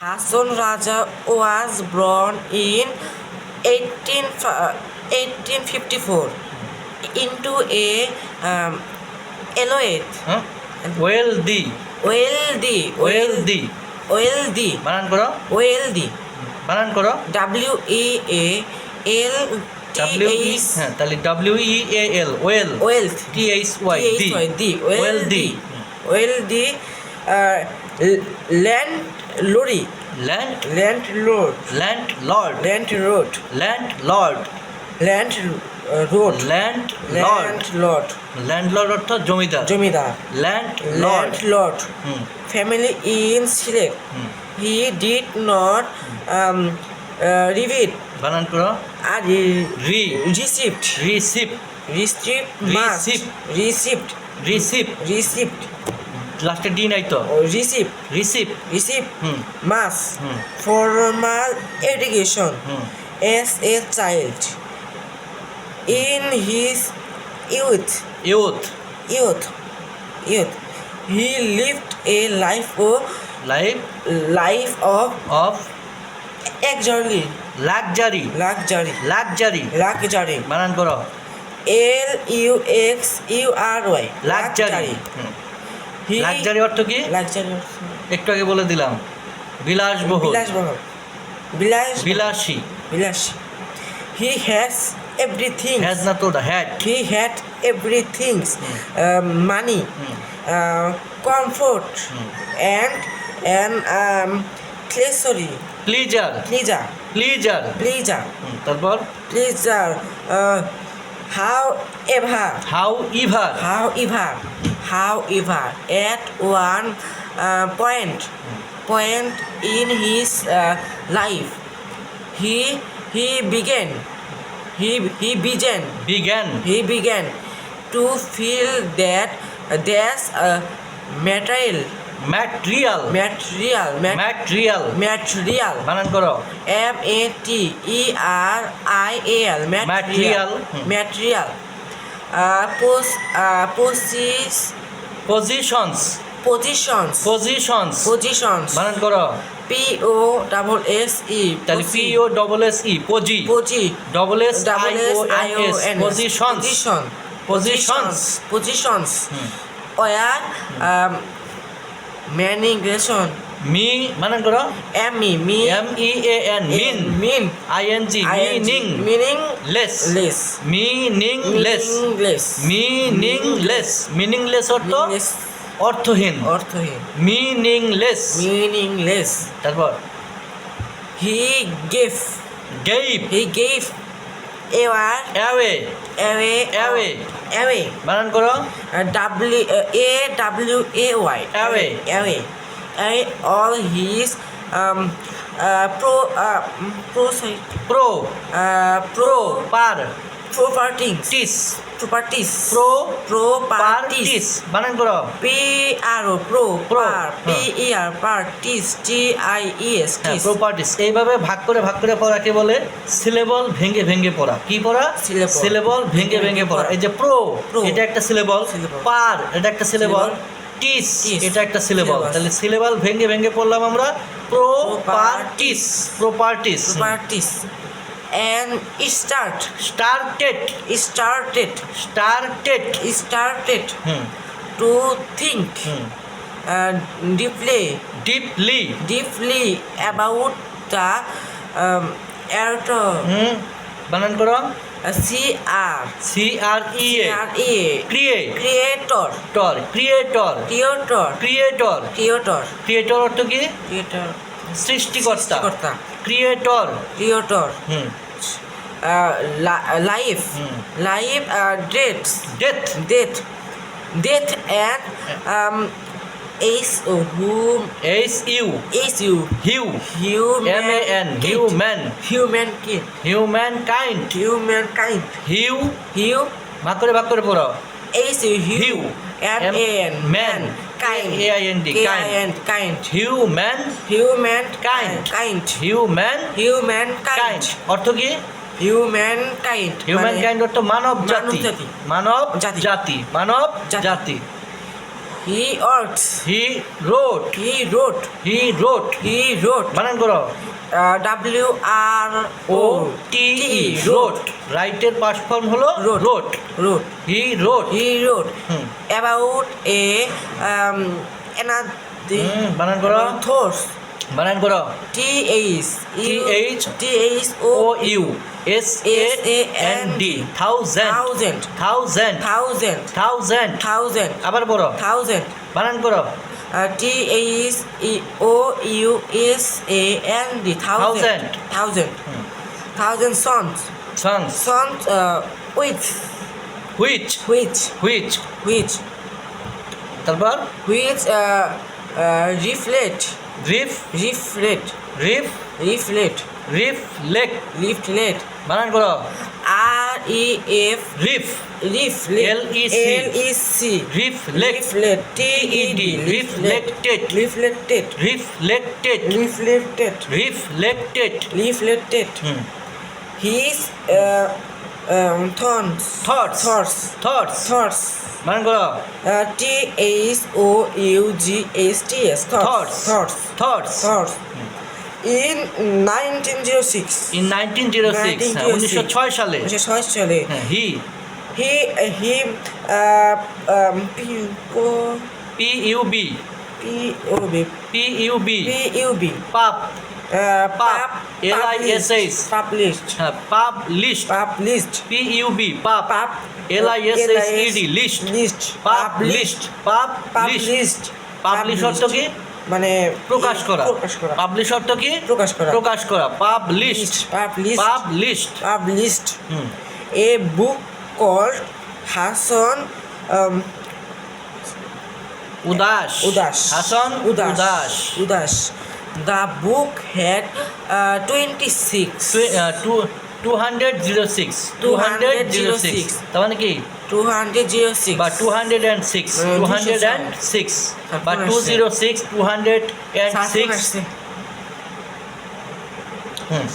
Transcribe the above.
Hasan Raja was born in eighteen eighteen fifty four into a elite wealthy wealthy wealthy wealthy বানান করো wealthy বানান করো W E A L W E E A L well well T H Y the wealthy wealthy land lorry, land land lord, landlord land road, landlord uh, road, landlord lord, landlord অর্থ জমিদার জমিদার landlord Sylhet. Hmm He did not um, uh, repeat বানান করো re- re receive received, must, Receipt. received, receive received, লাস্টের D নাই তো? Receipt receipt receipt mass formal education as a child in his youth youth youth youth he lived a life oh life life of of একজনলি luxury luxury luxury luxury বানান করো L U X U R Y luxury luxury অর্থ কি? Luxury একটু বলে দিলাম। বিলাস বিলাস বিলাস বিলাসী। বিলাসী। He has everything has না তো the had he had everything money comfort and ancillary pleasure pleasure pleasure pleasure তারপর pleasure however however however however at one point point in his life he he began he he began began he began to feel that that's material material material material material বানান করো M A T E R I L material material Hmm. Uh, uh, possess, positions positions, positions positions. বানান করো P O double S E. তাহলে P O double S E পজি Posi. Double S I Double O S I N O S N. Positions Position. Positions. Um. Me বানান করো M E me. M E A N mean Mean. I N G meaning Meaning. Less Less. Meaning less Meaningless. Meaningless meaningless অর্থ Meaningless. অর্থহীন অর্থহীন meaningless meaningless তারপর he gave গেইভ he gave away away away Away. away বানান করো uh, uh, a w a y Away. away away all his um uh, pro uh, pro pro uh, pro pro পার properties টিস properties pro properties parties বানান করো P R O pro Pro, par P E R parties T I E S হ্যাঁ tis properties এইভাবে ভাগ করে ভাগ করে পড়াকে বলে সিলেবল ভেঙে ভেঙে পড়া কি পড়া Syllable. সিলেবল ভেঙে ভেঙে পড়া এই যে প্রো Pro. এটা একটা সিলেবল Syllable. পার এটা একটা সিলেবল Tis. এটা একটা সিলেবল. তাহলে সিলেবল ভেঙে ভেঙে পড়লাম আমরা properties properties properties and start started started think hmm uh, deeply deeply about the um, art hmm বানান করো uh, C R C R E A C R A create creator টর creator creator creator creator creator অর্থ কি creator সৃষ্টিকর্তা সৃষ্টিকর্তা creator creator hmm uh, life Hmm. life uh, death death death um is whom H U is you hue human M A N human human kid human kind human kind hue you ভাগ করে ভাগ করে পড়ো is you Hiu. M A N Man. kind A I N D, K kind. Kind human human Kind. kind human human kind kind অর্থ কি human kind human মানে kind অর্থ মানব জাতি জাতি। মানব জাতি। জাতি মানব জাতি। He wrote. He wrote He wrote. He wrote He wrote. বানান করো Uh, W R O O T E wrote রাইটের পাস্ট ফর্ম হলো Wrote. Wrote Wrote. He wrote He wrote hmm about a um another hmm, বানান করো thoughts. বানান করো T H T-H T H O O U S A N D thousand thousand thousand thousand thousand thousand আবার বলো thousand বানান করো uh, E O U S A N D thousand Thousand. thousand hmm. thousand sons sons sons uh, which which which which which তারপর which uh, uh, reflect ref reflect ref reflect reflect reflect বানান করো R E F ref reflect L-E-C. L E C reflect reflect T E D Reflected. reflected reflected reflected reflected reflected hmm his uh, um, thoughts thoughts বানান করো uh, T H O U G H T S thoughts thoughts thoughts in 1906 in nineteen zero six 1906 উনিশশো ছয় সালে উনিশশো ছয় সালে হ্যাঁ he he he uh, um, P O P U B P O B P U B P pub uh, Pub. pub L-I-S-H. published হ্যাঁ published P U B pub pub L I S S E D list list. Published published published publish অর্থ কি? মানে প্রকাশ করা। প্রকাশ করা। Publish অর্থ কি? প্রকাশ করা। প্রকাশ করা। Published published published হুম। A book called Hassan um, Udas Udas. Hasan Udas. Udas Udas. The book had uh, 26. Two two hundred zero six two hundred zero six 206 তার মানে কি 206. বা two hundred and six two hundred and six বা two zero six two hundred and six hmm